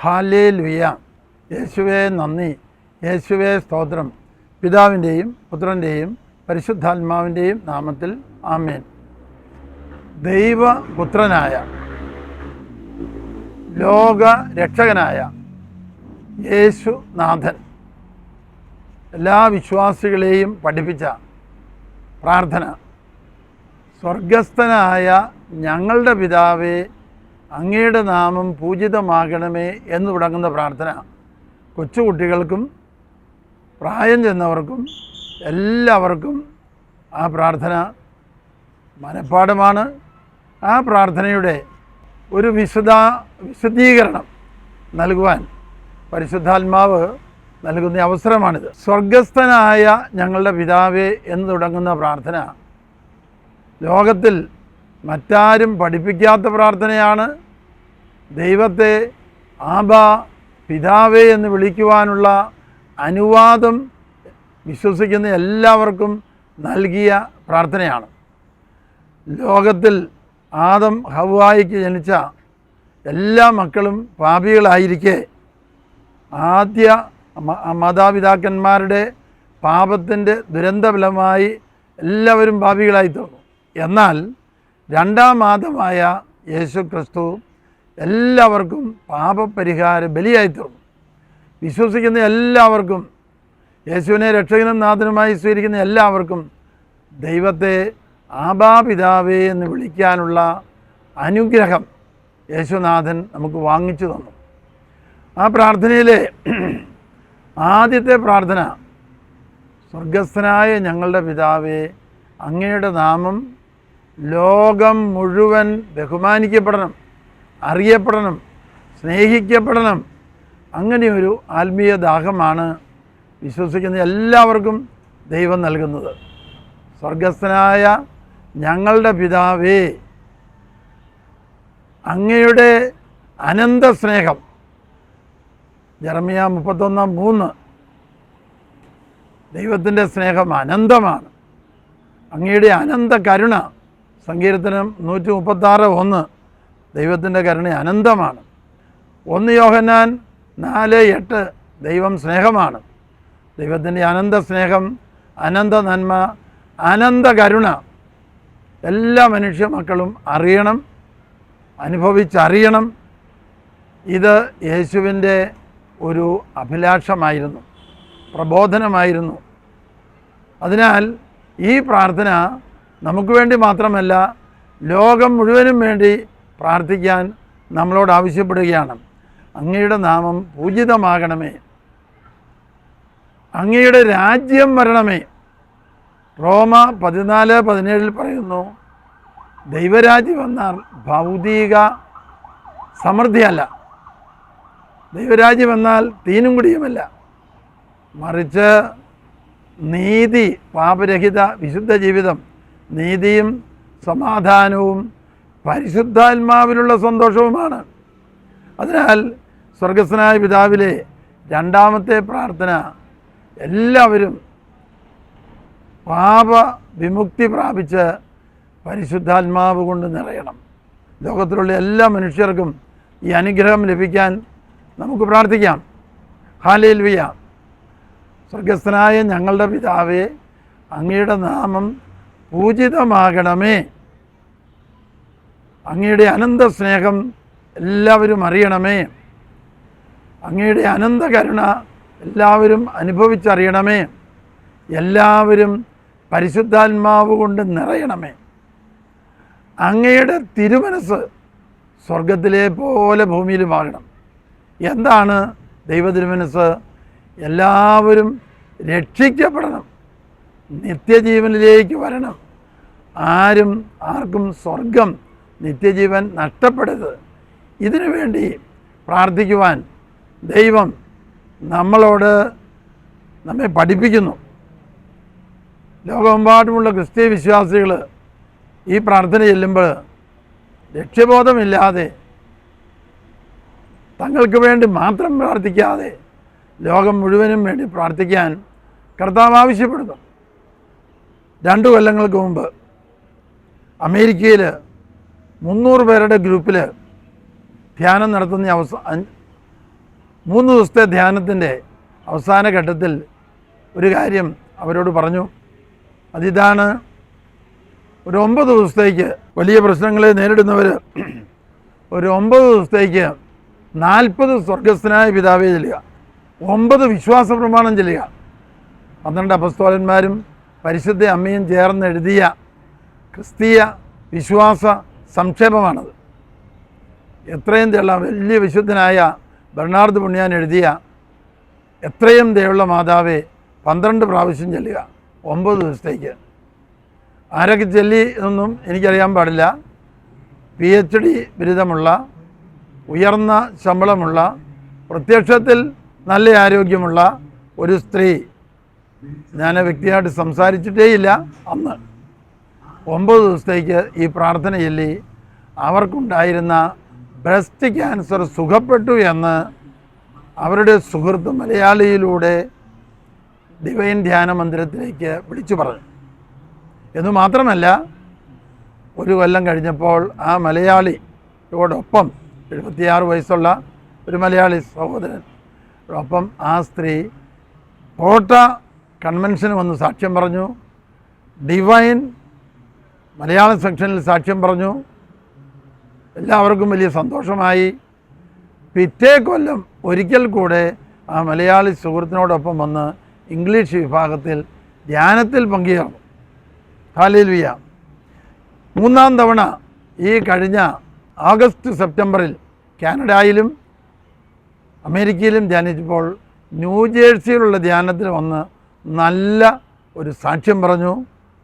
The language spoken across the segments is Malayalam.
ഹാലേ ലുയ യേശുവേ നന്ദി. യേശുവേ സ്തോത്രം. പിതാവിന്റെയും പുത്രന്റെയും പരിശുദ്ധാത്മാവിന്റെയും നാമത്തിൽ ആമേൻ. ദൈവപുത്രനായ ലോക രക്ഷകനായ യേശുനാഥൻ എല്ലാ വിശ്വാസികളെയും പഠിപ്പിച്ച പ്രാർത്ഥന. സ്വർഗസ്ഥനായ ഞങ്ങളുടെ പിതാവേ അങ്ങയുടെ നാമം പൂജിതമാകണമേ എന്ന് തുടങ്ങുന്ന പ്രാർത്ഥന. കൊച്ചുകുട്ടികൾക്കും പ്രായം ചെന്നവർക്കും എല്ലാവർക്കും ആ പ്രാർത്ഥന മനഃപ്പാടമാണ് ആ പ്രാർത്ഥനയുടെ ഒരു വിശദ വിശദീകരണം നൽകുവാൻ പരിശുദ്ധാത്മാവ് നൽകുന്ന അവസരമാണിത്. സ്വർഗസ്ഥനായ ഞങ്ങളുടെ പിതാവേ എന്ന് തുടങ്ങുന്ന പ്രാർത്ഥന ലോകത്തിൽ മറ്റാരും പഠിപ്പിക്കാത്ത പ്രാർത്ഥനയാണ്. ദൈവത്തെ ആബ പിതാവേ എന്ന് വിളിക്കുവാനുള്ള അനുവാദം വിശ്വസിക്കുന്ന എല്ലാവർക്കും നൽകിയ പ്രാർത്ഥനയാണ്. ലോകത്തിൽ ആദം ഹവായിക്ക് ജനിച്ച എല്ലാ മക്കളും പാപികളായിരിക്കെ. ആദ്യ മാതാപിതാക്കന്മാരുടെ പാപത്തിന്റെ ദുരന്തഫലമായി എല്ലാവരും പാപികളായി തീർന്നു എന്നാൽ രണ്ടാം മാതമായ യേശു ക്രിസ്തു എല്ലാവർക്കും പാപപരിഹാര ബലിയായി തീർന്നു വിശ്വസിക്കുന്ന എല്ലാവർക്കും യേശുവിനെ രക്ഷകനും നാഥനുമായി സ്വീകരിക്കുന്ന എല്ലാവർക്കും ദൈവത്തെ ആബാപിതാവേ എന്ന് വിളിക്കാനുള്ള അനുഗ്രഹം യേശുനാഥൻ നമുക്ക് വാങ്ങിച്ചു തന്നു. ആ പ്രാർത്ഥനയിലെ ആദ്യത്തെ പ്രാർത്ഥന സ്വർഗസ്ഥനായ ഞങ്ങളുടെ പിതാവേ അങ്ങയുടെ നാമം ലോകം മുഴുവൻ ബഹുമാനിക്കപ്പെടണം. അറിയപ്പെടണം സ്നേഹിക്കപ്പെടണം. അങ്ങനെയൊരു ആത്മീയ ദാഹമാണ് വിശ്വസിക്കുന്ന എല്ലാവർക്കും ദൈവം നൽകുന്നത്. സ്വർഗസ്ഥനായ ഞങ്ങളുടെ പിതാവേ അങ്ങയുടെ അനന്ത സ്നേഹം. ജർമിയ മുപ്പത്തൊന്നാം മൂന്ന്. ദൈവത്തിന്റെ സ്നേഹം അനന്തമാണ്. അങ്ങയുടെ അനന്ത കരുണ സങ്കീർത്തനം നൂറ്റി മുപ്പത്താറ് ഒന്ന്. ദൈവത്തിന്റെ കരുണ അനന്തമാണ്. ഒന്ന് യോഹന്നാൻ നാല് എട്ട് ദൈവം സ്നേഹമാണ്. ദൈവത്തിന്റെ അനന്ത സ്നേഹം അനന്ത നന്മ അനന്ത കരുണ എല്ലാ മനുഷ്യ മക്കളും അറിയണം അനുഭവിച്ചറിയണം. ഇത് യേശുവിന്റെ ഒരു അഭിലാഷമായിരുന്നു പ്രബോധനമായിരുന്നു. അതിനാൽ ഈ പ്രാർത്ഥന നമുക്ക് വേണ്ടി മാത്രമല്ല ലോകം മുഴുവനും വേണ്ടി പ്രാർത്ഥിക്കാൻ നമ്മളോട് ആവശ്യപ്പെടുകയാണ്. അങ്ങയുടെ നാമം പൂജിതമാകണമേ. അങ്ങയുടെ രാജ്യം വരണമേ. റോമ പതിനാല് പതിനേഴിൽ പറയുന്നു ദൈവരാജ്യം എന്നാൽ ഭൗതിക സമൃദ്ധിയല്ല. ദൈവരാജ്യം എന്നാൽ തീനും കുടിയുമല്ല. മറിച്ച് നീതി പാപരഹിത വിശുദ്ധ ജീവിതം നീതിയും സമാധാനവും പരിശുദ്ധാത്മാവിലുള്ള സന്തോഷവുമാണ്. അതിനാൽ സ്വർഗസ്വനായ പിതാവിലെ രണ്ടാമത്തെ പ്രാർത്ഥന എല്ലാവരും പാപ വിമുക്തി പ്രാപിച്ച് പരിശുദ്ധാത്മാവ് കൊണ്ട് നിറയണം. ലോകത്തിലുള്ള എല്ലാ മനുഷ്യർക്കും ഈ അനുഗ്രഹം ലഭിക്കാൻ നമുക്ക് പ്രാർത്ഥിക്കാം. ഹാലയിൽ വിയ സ്വർഗസ്ഥനായ ഞങ്ങളുടെ പിതാവേ അങ്ങയുടെ നാമം പൂജിതമാകണമേ. അങ്ങയുടെ അനന്ത സ്നേഹം എല്ലാവരും അറിയണമേ. അങ്ങയുടെ അനന്ത കരുണ എല്ലാവരും അനുഭവിച്ചറിയണമേ. എല്ലാവരും പരിശുദ്ധാത്മാവ് കൊണ്ട് നിറയണമേ. അങ്ങയുടെ തിരുമനസ് സ്വർഗത്തിലെ പോലെ ഭൂമിയിലും ഭൂമിയിലുമാകണം എന്താണ് ദൈവ തിരുമനസ്? എല്ലാവരും രക്ഷിക്കപ്പെടണം. നിത്യജീവനിലേക്ക് വരണം. ആരും ആർക്കും സ്വർഗം നിത്യജീവൻ നഷ്ടപ്പെടരുത്. ഇതിനു വേണ്ടി പ്രാർത്ഥിക്കുവാൻ ദൈവം നമ്മളോട് നമ്മെ പഠിപ്പിക്കുന്നു. ലോകമെമ്പാടുമുള്ള ക്രിസ്തീയ വിശ്വാസികൾ ഈ പ്രാർത്ഥന ചെല്ലുമ്പോൾ ലക്ഷ്യബോധമില്ലാതെ തങ്ങൾക്ക് വേണ്ടി മാത്രം പ്രാർത്ഥിക്കാതെ ലോകം മുഴുവനും വേണ്ടി പ്രാർത്ഥിക്കാൻ കർത്താവ് ആവശ്യപ്പെടുന്നു. രണ്ടു കൊല്ലങ്ങൾക്ക് മുമ്പ് അമേരിക്കയിൽ മുന്നൂറ് പേരുടെ ഗ്രൂപ്പിൽ ധ്യാനം നടത്തുന്ന അവസ മൂന്ന് ദിവസത്തെ ധ്യാനത്തിന്റെ അവസാന ഘട്ടത്തിൽ ഒരു കാര്യം അവരോട് പറഞ്ഞു. അതിതാണ് ഒരു ഒമ്പത് ദിവസത്തേക്ക് വലിയ പ്രശ്നങ്ങളെ നേരിടുന്നവർ ഒരു ഒമ്പത് ദിവസത്തേക്ക് നാൽപ്പത് സ്വർഗസ്ഥനായ പിതാവേ ചെല്ലുക. ഒമ്പത് വിശ്വാസ പ്രമാണം ചെല്ലുക. പന്ത്രണ്ട് അപസ്തോലന്മാരും പരിശുദ്ധ അമ്മയും ചേർന്ന് എഴുതിയ ക്രിസ്തീയ വിശ്വാസ സംക്ഷേപമാണത്. എത്രയും തള്ള വലിയ വിശുദ്ധനായ ബെർണാർഡ് പുണ്യാൻ എഴുതിയ എത്രയും ദയുള്ള മാതാവേ പന്ത്രണ്ട് പ്രാവശ്യം ചെല്ലുക. ഒമ്പത് ദിവസത്തേക്ക്. ആരൊക്കെ ചെല്ലി എന്നൊന്നും എനിക്കറിയാൻ പാടില്ല. പി എച്ച് ഡി ബിരുദമുള്ള ഉയർന്ന ശമ്പളമുള്ള പ്രത്യക്ഷത്തിൽ നല്ല ആരോഗ്യമുള്ള ഒരു സ്ത്രീ ഞാൻ വ്യക്തിയായിട്ട് സംസാരിച്ചിട്ടേയില്ല അന്ന്. ഒമ്പത് ദിവസത്തേക്ക് ഈ പ്രാർത്ഥന ചൊല്ലി അവർക്കുണ്ടായിരുന്ന ബ്രസ്റ്റ് ക്യാൻസർ സുഖപ്പെട്ടു എന്ന് അവരുടെ സുഹൃത്ത് മലയാളിയിലൂടെ ഡിവൈൻ ധ്യാന മന്ദിരത്തിലേക്ക് വിളിച്ചു പറഞ്ഞു. എന്നു മാത്രമല്ല ഒരു കൊല്ലം കഴിഞ്ഞപ്പോൾ ആ മലയാളിയോടൊപ്പം എഴുപത്തിയാറ് വയസ്സുള്ള ഒരു മലയാളി സഹോദരൻ ഒപ്പം ആ സ്ത്രീ കോട്ട കൺവെൻഷന് വന്ന് സാക്ഷ്യം പറഞ്ഞു. ഡിവൈൻ മലയാളം സെക്ഷനിൽ സാക്ഷ്യം പറഞ്ഞു. എല്ലാവർക്കും വലിയ സന്തോഷമായി. പിറ്റേ കൊല്ലം ഒരിക്കൽ കൂടെ ആ മലയാളി സുഹൃത്തിനോടൊപ്പം വന്ന് ഇംഗ്ലീഷ് വിഭാഗത്തിൽ ധ്യാനത്തിൽ പങ്കുചേർന്നു. ഹാലേലുയ മൂന്നാം തവണ ഈ കഴിഞ്ഞ ആഗസ്റ്റ് സെപ്റ്റംബറിൽ കാനഡയിലും അമേരിക്കയിലും ധ്യാനിച്ചപ്പോൾ ന്യൂജേഴ്സിയിലുള്ള ധ്യാനത്തിൽ വന്ന് നല്ല ഒരു സാക്ഷ്യം പറഞ്ഞു.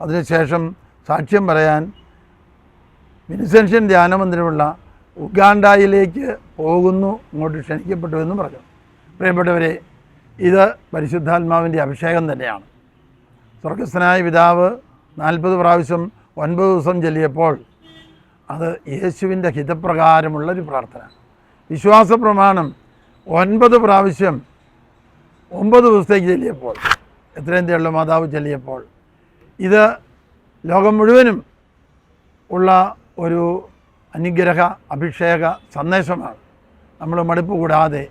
അതിനുശേഷം സാക്ഷ്യം പറയാൻ വിൻസെൻഷ്യൻ ധ്യാനമന്ദിരമുള്ള ഉഗാണ്ടയിലേക്ക് പോകുന്നു ഇങ്ങോട്ട് ക്ഷണിക്കപ്പെട്ടു എന്ന് പറഞ്ഞു. പ്രിയപ്പെട്ടവരെ ഇത് പരിശുദ്ധാത്മാവിന്റെ അഭിഷേകം തന്നെയാണ്. സ്വർഗസ്ഥനായ പിതാവ് നാൽപ്പത് പ്രാവശ്യം ഒൻപത് ദിവസം ചൊല്ലിയപ്പോൾ അത് യേശുവിന്റെ ഹിതപ്രകാരമുള്ളൊരു പ്രാർത്ഥന. വിശ്വാസ പ്രമാണം ഒൻപത് പ്രാവശ്യം ഒമ്പത് ദിവസത്തേക്ക് ചൊല്ലിയപ്പോൾ എത്രയും തേയുള്ള മാതാവ് ചൊല്ലിയപ്പോൾ ഇത് ലോകം മുഴുവനും ഉള്ള ഒരു അനുഗ്രഹ അഭിഷേക സന്ദേശമാണ്. നമ്മൾ മടുപ്പ് കൂടാതെ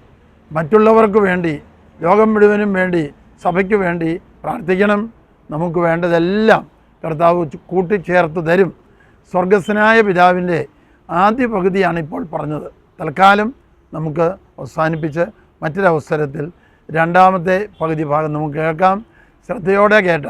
മറ്റുള്ളവർക്ക് വേണ്ടി ലോകം മുഴുവനും വേണ്ടി സഭയ്ക്ക് വേണ്ടി പ്രാർത്ഥിക്കണം. നമുക്ക് വേണ്ടതെല്ലാം കർത്താവ് കൂട്ടിച്ചേർത്ത് തരും. സ്വർഗസ്വനായ പിതാവിന്റെ ആദ്യ പകുതിയാണ് ഇപ്പോൾ പറഞ്ഞത്. തൽക്കാലം നമുക്ക് അവസാനിപ്പിച്ച് മറ്റൊരവസരത്തിൽ രണ്ടാമത്തെ പകുതി ഭാഗം നമുക്ക് കേൾക്കാം. ശ്രദ്ധയോടെ കേട്ട.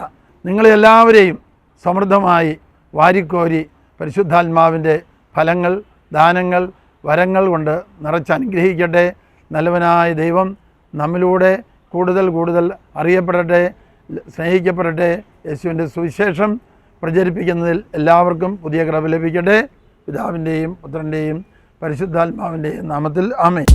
നിങ്ങളെല്ലാവരെയും സമൃദ്ധമായി വാരിക്കോരി പരിശുദ്ധാത്മാവിന്റെ ഫലങ്ങൾ ദാനങ്ങൾ വരങ്ങൾ കൊണ്ട് നിറച്ച് അനുഗ്രഹിക്കട്ടെ. നല്ലവനായ ദൈവം നമ്മിലൂടെ കൂടുതൽ കൂടുതൽ അറിയപ്പെടട്ടെ സ്നേഹിക്കപ്പെടട്ടെ. യേശുവിന്റെ സുവിശേഷം പ്രചരിപ്പിക്കുന്നതിൽ എല്ലാവർക്കും പുതിയ കൃപ ലഭിക്കട്ടെ. പിതാവിന്റെയും പുത്രന്റെയും പരിശുദ്ധാത്മാവിന്റെയും നാമത്തിൽ ആമേ